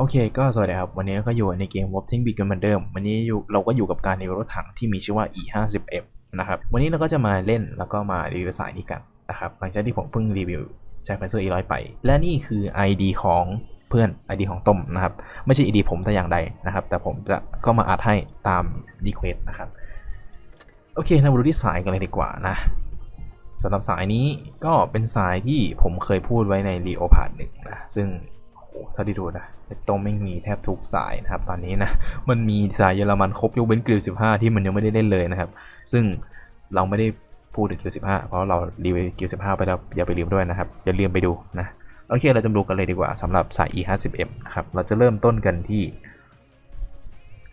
โอเคก็สวัสดีครับ วันนี้ก็อยู่ในเกม w a r t i n g Beat กันเหมือนเดิม วันนี้อยู่เราก็อยู่กับการรีวิวรถถังที่มีชื่อว่า E50M นะครับวันนี้เราก็จะมาเล่นแล้วก็มารีวิวสายนี้กันนะครับหลังจากที่ผมเพิ่งรีวิวใช้ไฟเซอร์ E100 ไป และนี่คือ ID ของเพื่อน ID ของต้มนะครับไม่ใช่ ID ผมแต่อย่างใดนะครับ แต่ผมจะก็มาอัดให้ตาม request นะครับโอเคเรามาดูที่สายกันเลยดีกว่านะสำหรับสายนี้ก็เป็นสายที่ผมเคยพูดไว้ใน r e o p a r d หนึ่งนะซึ่งโอ้โหเท่าที่ดูนะ ตรงไม่มีแทบทุกสายนะครับตอนนี้นะมันมีสายเยอรมันครบยกเว้นกริล15 ที่มันยังไม่ได้เล่นเลยนะครับ ซึ่งเราไม่ได้พูดถึงกริล15 เพราะเรารีวิวกริล15 ไปแล้วอย่าไปรีวิวด้วยนะครับ อย่าลืมไปดูนะโอเคเราจะมาดูกันเลยดีกว่าสำหรับสาย E50M นะครับเราจะเริ่มต้นกันที่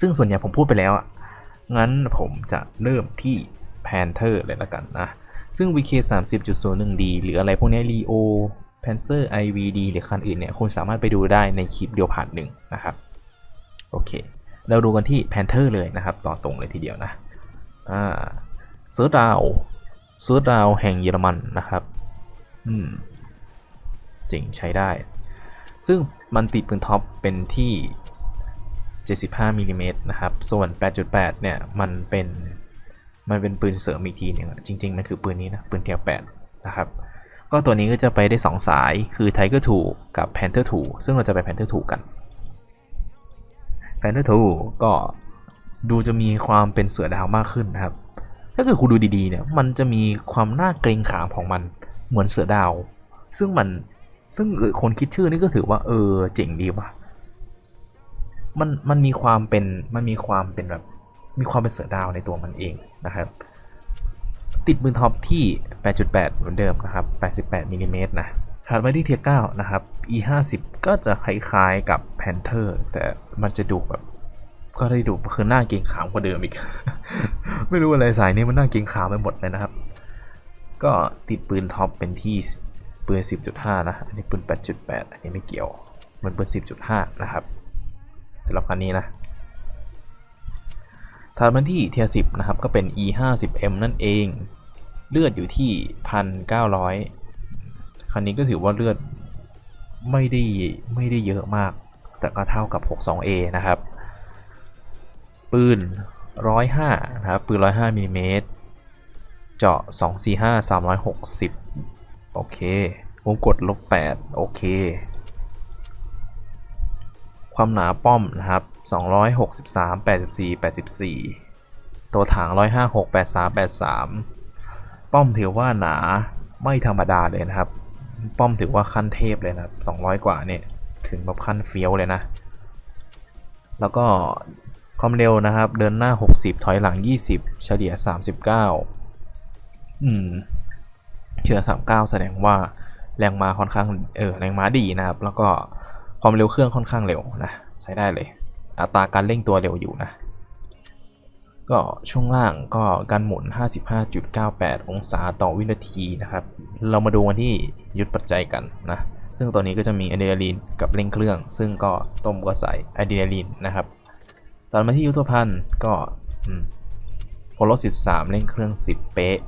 ซึ่งส่วนใหญ่ผมพูดไปแล้วอะงั้นผมจะเริ่มที่ Panther เลยละกันนะซึ่ง VK 30.01D หรืออะไรพวกนี้ Leo Panzer IVD หรือคันอื่นเนี่ยคุณสามารถไปดูได้ในคลิปเดียวผ่านหนึ่งนะครับ โอเค เราดูกันที่ Panther เลยนะครับ ต่อตรงเลยทีเดียวนะอ่าเซิร์ชดาวเซิร์ชดาวแห่งเยอรมันนะครับอืมเจ๋งใช้ได้ ซึ่งมันติดปืนท็อปเป็นที่ 75มิลลิเมตรนะครับ ส่วน 8.8 เนี่ย มันเป็น มันเป็นปืนเสริมอีกทีหนึงจริง ๆ มันคือปืนนี้นะ ปืนเทียบ8นะครับ ก็ตัวนี้ก็จะไปได้ 2 สายคือ Tiger 2 กับ Panther 2 ซึ่งเราจะไป Panther 2 กัน Panther 2 ก็ดูจะมีความเป็นเสือดาวมากขึ้นนะครับ ถ้าเกิดคุณดูดีๆเนี่ยมันจะมีความน่าเกรงขามของมันเหมือนเสือดาว ซึ่งมันซึ่งคนคิดชื่อนี่ก็ถือว่าเออเจ๋งดีว่ะมันมันมีความเป็นมันมีความเป็นแบบมีความเป็นเสือดาวในตัวมันเองนะครับ ติดมือท็อปที่ 8.8 เหมือนเดิมนะครับ 88มิลลิเมตรนะถัดมาที่เทีย9นะครับ E50 ก็จะคล้ายๆกับ Panther แต่มันจะดูแบบก็ได้ดูคือหน้าเกงขามกว่าเดิมอีก ไม่รู้อะไรสายนี้มันหน่าเกงขามไปหมดเลยนะครับ ก็ติดปืนท็อปเป็นที่ปืน 10.5 นะ อันนี้ปืน 8.8 อันนี้ไม่เกี่ยว มันปืน 10.5 นะครับสำหรับคันนี้นะถัดมาที่เทียร์10 นะครับ ก็เป็น E50M นั่นเอง เลือดอยู่ที่1,900คันนี้ก็ถือว่าเลือดไม่ได้ไม่ได้เยอะมาก แต่ก็เท่ากับ 62A นะครับ ปืน 105 นะครับ ปืน 105มิลลิเมตรเจาะ 245 360 โอเควงกดลบ 8 โอเค ความหนาป้อมนะครับ 263 84 84 ตัวถัง 156 83 83 ป้อมถือว่าหนาไม่ธรรมดาเลยนะครับ ป้อมถือว่าขั้นเทพเลยนะครับ200 กว่าเนี่ยถึงแบบขั้นเฟี้ยวเลยนะ แล้วก็ความเร็วนะครับ เดินหน้า 60 ถอยหลัง 20 เฉลี่ย 39 อืมเฉลี่ย39 แสดงว่าแรงม้าค่อนข้างเออแรงม้าดีนะครับ แล้วก็ความเร็วเครื่องค่อนข้างเร็วนะ ใช้ได้เลย อัตราการเร่งตัวเร็วอยู่นะ ก็ช่วงล่างก็การหมุน 55.98 องศาต่อวินาทีนะครับ เรามาดูกันที่ยุทธปัจจัยกันนะ ซึ่งตัวนี้ก็จะมีอะดรีนาลีนกับเร่งเครื่อง ซึ่งก็ต้มก็ใส่อะดรีนาลีนนะครับ ตอนมาที่ยุทธภัณฑ์ก็โพล13เร่งเครื่อง 10 เป๊ะ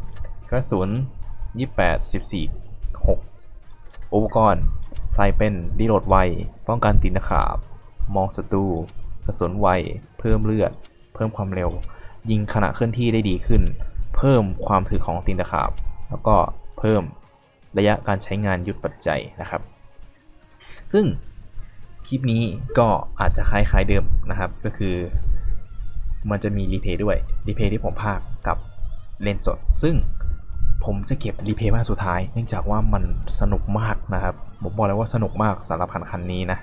กระสุน 28 14 6 อุปกรณ์ใส่เป็นดีโหลดไว ป้องกันตีนขาบ มองศัตรูกระสุนไว เพิ่มเลือด เพิ่มความเร็ว ยิงขณะเคลื่อนที่ได้ดีขึ้น เพิ่มความถึกของตีนตะขาบ แล้วก็เพิ่มระยะการใช้งานยุทธปัจจัยนะครับ ซึ่งคลิปนี้ก็อาจจะคล้ายๆเดิมนะครับ ก็คือมันจะมีรีเพย์ด้วยรีเพย์ที่ผมพากย์กับเลนสด ซึ่งผมจะเก็บรีเพย์มาสุดท้าย เนื่องจากว่ามันสนุกมากนะครับ ผมบอกเลยว่าสนุกมากสำหรับคันคันนี้นะ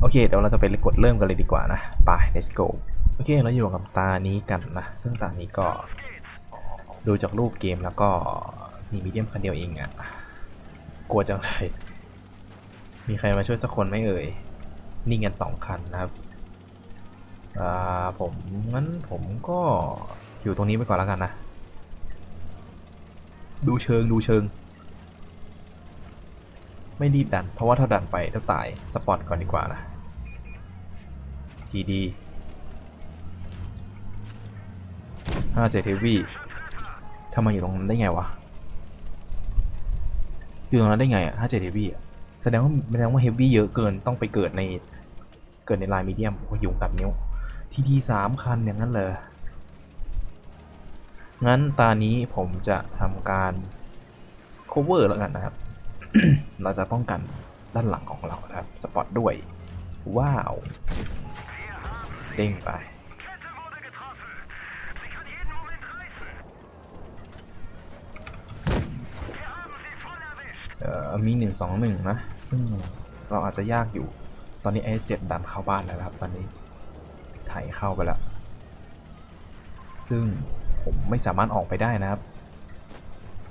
โอเค เดี๋ยวเราจะไปกดเริ่มกันเลยดีกว่านะ ไป let's go โอเคเราอยู่กับตานี้กันนะ ซึ่งตานี้ก็ดูจากรูปเกมแล้วก็มีมีเดียมคันเดียวเองอะกลัวจังเลยมีใครมาช่วยสักคนไหมเอ่ยนี่กันสองคันนะครับอ่าผมงั้นผมก็อยู่ตรงนี้ไปก่อนแล้วกันนะ ดูเชิงดูเชิง ไม่รีบดัน เพราะว่าถ้าดันไปจะตายสปอตก่อนดีกว่านะทีดี ห้าเจ็ดเทวีทำไมอยู่ตรงนั้นได้ไงวะ อยู่ตรงนั้นได้ไงอะห้าเจ็ดเทวีอะแสดงว่าแสดงว่าเฮฟวี่เยอะเกินต้องไปเกิดในเกิดในลายมีเดียมโอ้ยยุงตัดนิ้ว ทีทีสามคันอย่างนั้นเลยงั้นตานี้ผมจะทำการ cover แล้วกันนะครับ เราจะป้องกันด้านหลังของเรานะครับ สปอตด้วย ว้าว เด้งไป มีหนึ่งสองหนึ่งนะ ซึ่งเราอาจจะยากอยู่ ตอนนี้ S7 ดันเข้าบ้านแล้วครับ ตอนนี้ไถเข้าไปแล้ว ซึ่งผมไม่สามารถออกไปได้นะครับ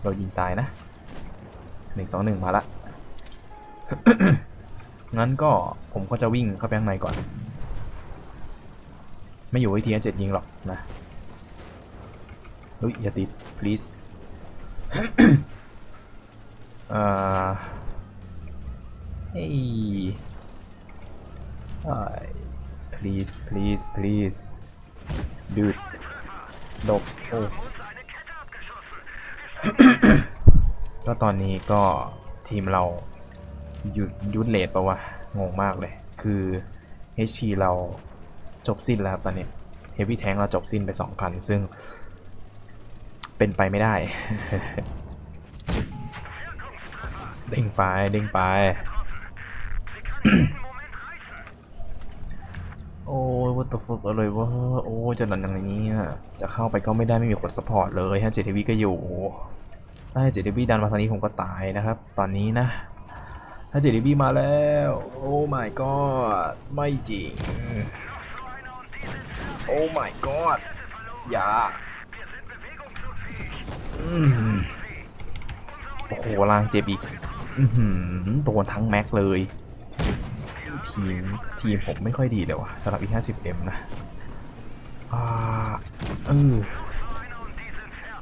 เรายิงตายนะหนึ่งสองหนึ่งมาละ งั้นก็ผมก็จะวิ่งเข้าไปข้างในก่อน ไม่อยู่วิธีเจ็ดยิงหรอกนะเฮ้ยอย่าติด please อ่อเฮ้ยเอ้ please please please dude ดบโอ้ก็ตอนนี้ก็ทีมเราหยุดยุดเลทปะวะ งงมากเลย คือ HT เราจบสิ้นแล้วตอนนี้ Heavy Tank เราจบสิ้นไปสองคัน ซึ่งเป็นไปไม่ได้ เด้งไปเด้งไป โอ้ยวัตถุฟกอะไรวะโอ้ยจะนันอย่างนี้จะเข้าไปก็ไม่ได้ไม่มีคนสปอร์ตเลยฮะเจทีวีก็อยู่ถ้าเจทีวีดันมาทางนี้ผมก็ตายนะครับ ตอนนี้นะถ้าเจทีวีมาแล้ว โอ้ my god ไม่จริง โอ้ my god อย่าโอ้โหลางเจ็บอีก โดนทั้งแม็กเลย ทีม ทีมผมไม่ค่อยดีเลยว่ะสำหรับ E50M นะ อ่าเออ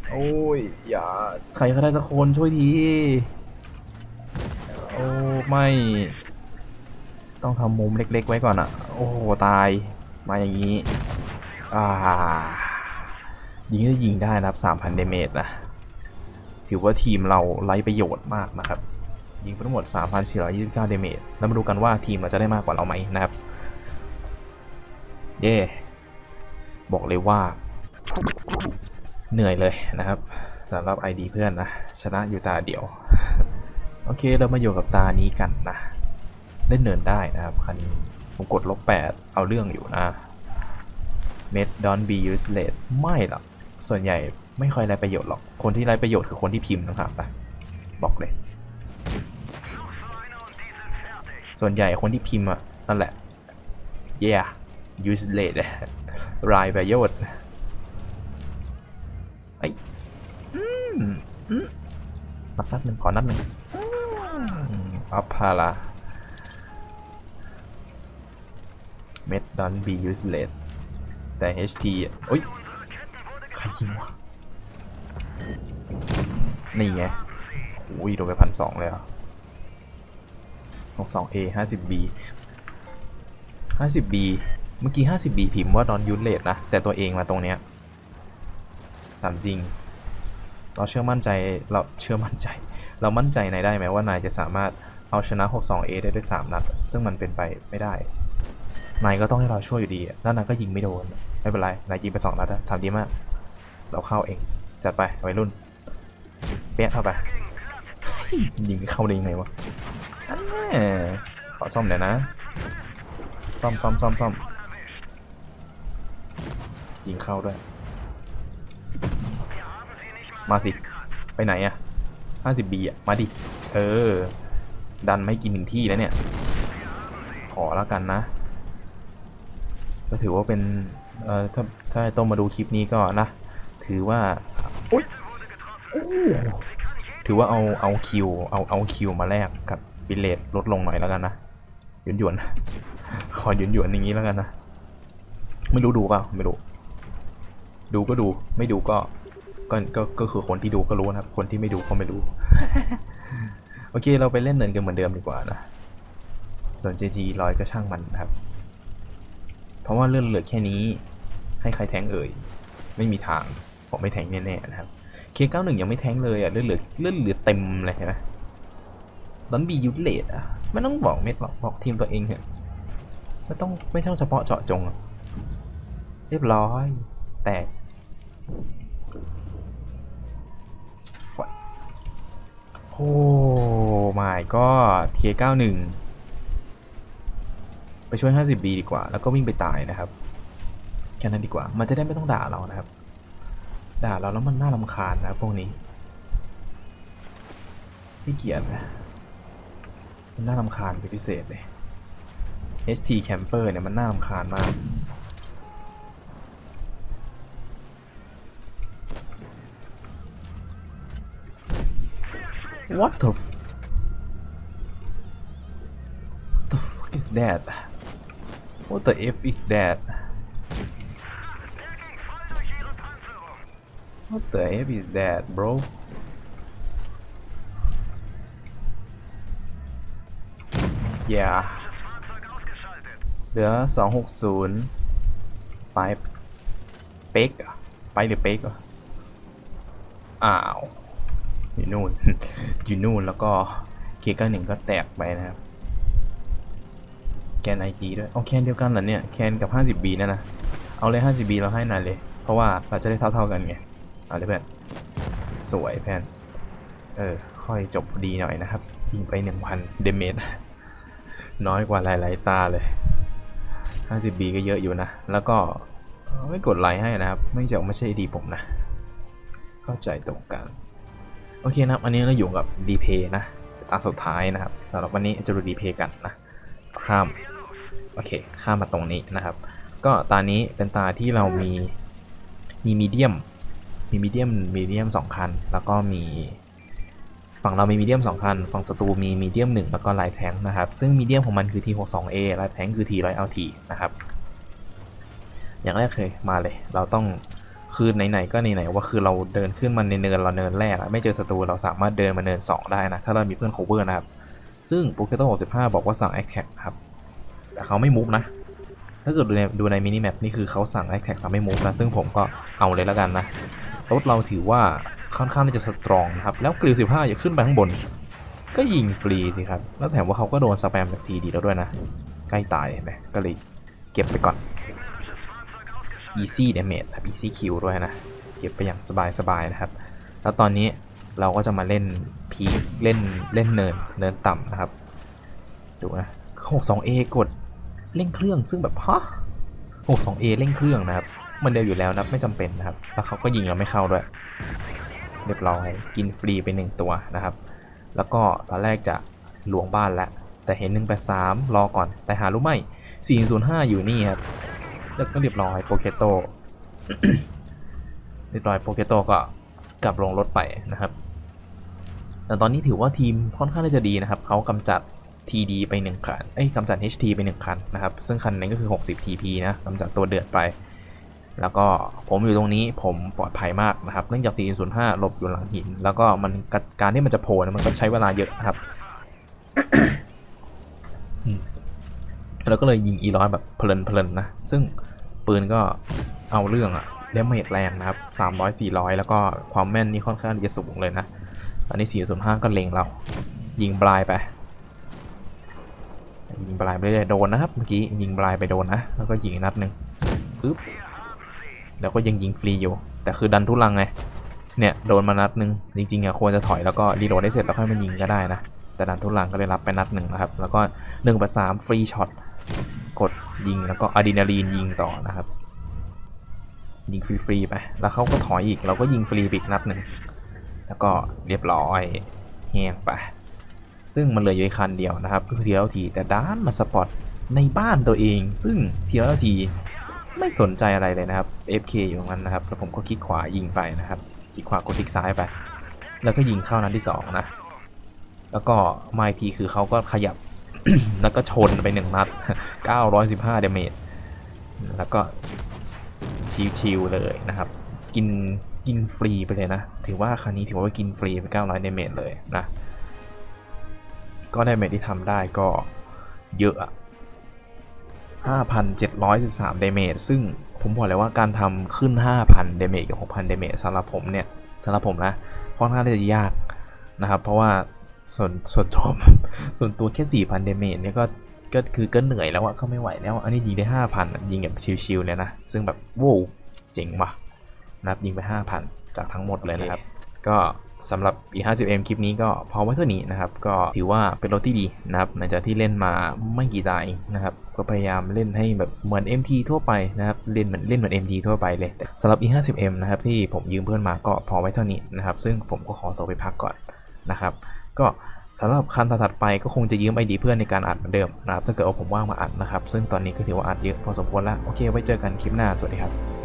โอ้ย อย่า ใครก็ได้สักคนช่วยที โอ้ ไม่ ต้องทำมุมเล็กๆไว้ก่อนอะโอ้ตาย มาอย่างนี้ อ่า ยิงได้ยิงได้นะครับ3,000เดเมจนะ ถือว่าทีมเราไร้ประโยชน์มากนะครับ ยิงไปทั้งหมด 3,429 เดเมจแล้วมาดูกันว่าทีมเราจะได้มากกว่าเราไหมนะครับ เย่บอกเลยว่า เหนื่อยเลยนะครับสำหรับ ID เพื่อนนะ ชนะอยู่ตาเดียว โอเคเรามาอยู่กับตานี้กันนะ เล่นเนินได้นะครับ คันผมกดลบ 8 เอาเรื่องอยู่นะ Med don't be useless ไม่หรอกส่วนใหญ่ไม่ค่อยไรประโยชน์หรอก คนที่ไรประโยชน์คือคนที่พิมพ์นะครับไปบอกเลย ส่วนใหญ่คนที่พิมพ์อะ นั่นแหละ yeah useless รายประโยชน์ไอ้หืมอืมนัดนัดหนึ่งขอนัดหนึ่งอัพพาลาเม็ดดอนบี useless แต่ HT อะโอ้ยใครยิงวะ นี่ไงอุ้ยโดนไปพันสองเลยอะ 62A 50B 50B เมื่อกี้ 50B พิมพ์ว่าดอนยูเลตนะ แต่ตัวเองมาตรงเนี้ยถามจริง เราเชื่อมั่นใจเราเชื่อมั่นใจ เรามั่นใจนายได้ไหมว่านายจะสามารถเอาชนะ 62A ได้ด้วย 3 นัด ซึ่งมันเป็นไปไม่ได้ นายก็ต้องให้เราช่วยอยู่ดี แล้วนายก็ยิงไม่โดน ไม่เป็นไร นายยิงไป 2 นัดอะทำดีมาก เราเข้าเอง จัดไปวัยรุ่น เปี้ยเข้าไป ยิงเข้าได้ยังไงวะ ขอซ่อมหน่อยวนะ ซ่อมซ่อมซ่อมซ่อมยิงเข้าด้วย มาสิ ไปไหนอะ50บีอะมาดิ เออ ดันไม่กินถึงที่แล้วเนี่ย ขอแล้วกันนะ ก็ถือว่าเป็น เอ่อ ถ้า ถ้าไอ้ต้มมาดูคลิปนี้ก็นะ ถือว่าอุ๊ยถือว่าเอา เอาคิว เอา เอาคิวมาแลกกับ บิเลตลดลงหน่อยแล้วกันนะหยวนหยวนขอหยวนหยวนอย่างนี้แล้วกันนะไม่รู้ดูเปล่าไม่รู้ดูก็ดูไม่ดูก็ก็ก็ก็คือคนที่ดูก็รู้นะครับคนที่ไม่ดูก็ไม่รู้ โอเคเราไปเล่นเนินกันเหมือนเดิมดีกว่านะส่วน JG ลอยก็ช่างมันนะครับ เพราะว่าเลื่อนเหลือแค่นี้ ให้ใครแทงเอ่ย ไม่มีทางผมไม่แทงแน่ๆนะครับ K91 ยังไม่แทงเลยอะเลื่อนเหลือเลื่อนเหลือเต็มเลยเห็นไหม ดอนบียูเลตอะไม่ต้องบอกเม็ดหรอกบอกทีมตัวเองเถอะไม่ต้องไม่ต้องเฉพาะเจาะจงอะเรียบร้อยแตกโอ้ไม่ก็เทียเก้าหนึ่งไปช่วย 50B ดีกว่า แล้วก็วิ่งไปตายนะครับแค่นั้นดีกว่า มันจะได้ไม่ต้องด่าเรานะครับ ด่าเราแล้วมันน่ารำคาญนะพวกนี้ พี่เกียรนะ มันน่ารำคาญเป็นพิเศษเลย ST Camper เนี่ยมันน่ารำคาญมาก What the f What the fuck is that What the F is that What the F is that bro Yeah เหลือสองหกศูนย์ไปเป๊กอะไปหรือเป๊กอ้าว อยู่นู่น อยู่นู่นแล้วก็เคก้าหนึ่งก็แตกไปนะครับ แคนไอจีด้วย เอาแคนเดียวกันเหรอเนี่ย แคนกับ 50B นั่นนะ เอาเลย 50B เราให้นายเลย เพราะว่าเราจะได้เท่าๆกันไง เอาเลยเพื่อน สวยแพนเออ ค่อยจบดีหน่อยนะครับ ยิงไป1,000เดเมจ น้อยกว่าหลาย ๆ ตาเลย 50B ก็เยอะอยู่นะ แล้วก็ไม่กดไลค์ให้นะครับ ไม่จะไม่ใช่ดีผมนะ เข้าใจตรงกัน โอเคนะครับ อันนี้เราอยู่กับดีเพย์นะ ตาสุดท้ายนะครับสำหรับวันนี้จะดูดีเพย์กันนะ ข้าม โอเค ข้ามมาตรงนี้นะครับ ก็ตานี้เป็นตาที่เรามี มีมีเดียม มีมีเดียม มีเดียมสองคัน แล้วก็มี ฝั่งเรามีมีเดียมสองคัน ฝั่งศัตรูมีมีเดียมหนึ่งแล้วก็ไลท์แทงนะครับ ซึ่งมีเดียมของมันคือ T62A ไลท์แทงคือ T100LT นะครับ อย่างแรกเคยมาเลย เราต้องคือไหนๆก็ไหนๆว่าคือเราเดินขึ้นมาในเนินเราเนินแรกไม่เจอศัตรูเราสามารถเดินมาเนิน 2 ได้นะ ถ้าเรามีเพื่อน cover นะครับ ซึ่งโปเกโต65 บอกว่าสั่ง a อ t แ c ครับ แต่เขาไม่มุกนะ ถ้าเกิดดูในดูในมินิแมปนี่คือเขาสั่ง a อ t แ c เราไม่มุกนะ ซึ่งผมก็เอาเลยแล้วกันนะรถเราถือว่า ค่อนข้างที่จะสตรองนะครับ แล้วกริล15อย่าขึ้นไปข้างบน ก็ยิงฟรีสิครับ แล้วแถมว่าเขาก็โดนสแปมแบบทีดีแล้วด้วยนะ ใกล้ตายเห็นไหมก็เลยเก็บไปก่อน easy damage ครับ easy kill ด้วยนะ เก็บไปอย่างสบายๆนะครับ แล้วตอนนี้เราก็จะมาเล่นพีเล่นเล่นเนินเนินต่ำนะครับ ดูนะ 62A กดเร่งเครื่องซึ่งแบบฮะ 62A เร่งเครื่องนะครับ มันเดียวอยู่แล้วนะไม่จำเป็นนะครับ แล้วเขาก็ยิงเราไม่เข้าด้วย เรียบร้อย กินฟรีไปหนึ่งตัวนะครับ แล้วก็ตอนแรกจะหลวงบ้านแล้วแต่เห็น 183 รอก่อน แต่หารู้ไหม405 อยู่นี่ครับแล้วก็เรียบร้อยโปเกโตเรียบร้อยโปเกโตก็กลับลงรถไปนะครับ แต่ตอนนี้ถือว่าทีมค่อนข้างที่จะดีนะครับ เขากำจัด TD ไปหนึ่งคัน เอ้ยกำจัด HT ไปหนึ่งคันนะครับ ซึ่งคันนั้นก็คือ 60 TP นะกำจัดตัวเดือดไป แล้วก็ผมอยู่ตรงนี้ผมปลอดภัยมากนะครับเนื่องจาก405 หลบอยู่หลังหิน แล้วก็มันการที่มันจะโผล่มันก็ใช้เวลาเยอะนะครับแล้วก็เลยยิง E100 แบบเพลินเพลินนะ ซึ่งปืนก็เอาเรื่องอะเดเมจแรงนะครับ 300 400 แล้วก็ความแม่นนี่ค่อนข้างจะสูงเลยนะตอนนี้ 405 ก็เล็งเรา ยิงปลายไป ยิงปลายไปเรื่อยๆโดนนะครับ เมื่อกี้ยิงปลายไปโดนนะ แล้วก็ยิงนัดหนึ่งปึ๊บ แล้วก็ยังยิงฟรีอยู่ แต่คือดันทุลังไง เนี่ยโดนมานัดหนึ่งจริงๆอะควรจะถอยแล้วก็รีโหลดได้เสร็จแล้วค่อยมายิงก็ได้นะ แต่ดันทุลังก็เลยรับไปนัดหนึ่งนะครับ แล้วก็หนึ่งประสามฟรีช็อต กดยิงแล้วก็อะดรีนาลีนยิงต่อนะครับ ยิงฟรีๆไป แล้วเขาก็ถอยอีก เราก็ยิงฟรีอีกนัดหนึ่ง แล้วก็เรียบร้อยแห้งไป ซึ่งมันเหลืออยู่คันเดียวนะครับ ก็คือทีล้วทีแต่ด้านมาสปอตในบ้านตัวเอง ซึ่งทีล้วที ไม่สนใจอะไรเลยนะครับ FK อยู่ตรงนั้นนะครับ แล้วผมก็คลิกขวายิงไปนะครับคลิกขวากดคลิกซ้ายไป แล้วก็ยิงเข้านัดที่สองนะ แล้วก็มาอีกทีคือเขาก็ขยับ แล้วก็ชนไปหนึ่งนัด 915เดเมจ แล้วก็ชิวๆเลยนะครับ กินกินฟรีไปเลยนะ ถือว่าคันนี้ถือว่ากินฟรีไป 900เดเมจเลยนะ ก็ได้เมจที่ทำได้ก็เยอะอะ 5,713เดเมจซึ่งผมบอกเลยว่าการทำขึ้น 5,000เดเมจกับ 6,000เดเมจสำหรับผมเนี่ยสำหรับผมนะค่อนข้างที่จะยากนะครับ เพราะว่าส่วนส่วนตัวส่วนตัวแค่ 4,000เดเมจเนี่ยก็ก็คือก็เหนื่อยแล้วอะก็ไม่ไหวแล้วอะอันนี้ยิงได้ห้าพันยิงแบบชิวๆเลยนะ ซึ่งแบบโว้วเจ๋งว่ะนะครับยิงไปห้าพันจากทั้งหมดเลยนะครับ ก็ สำหรับ E50M คลิปนี้ก็พอไว้เท่านี้นะครับ ก็ถือว่าเป็นรถที่ดีนะครับหลังจากที่เล่นมาไม่กี่ตาเองนะครับ ก็พยายามเล่นให้แบบเหมือน MT ทั่วไปนะครับ เล่นเหมือนเล่นเหมือน MT ทั่วไปเลยสำหรับ E50M นะครับที่ผมยืมเพื่อนมาก็พอไว้เท่านี้นะครับ ซึ่งผมก็ขอตัวไปพักก่อนนะครับ ก็สำหรับคันถัดไปก็คงจะยืมไอดีเพื่อนในการอัดเหมือนเดิมนะครับถ้าเกิดว่าผมว่างมาอัดนะครับ ซึ่งตอนนี้ก็ถือว่าอัดเยอะพอสมควรแล้วโอเคไว้เจอกันคลิปหน้าสวัสดีครับ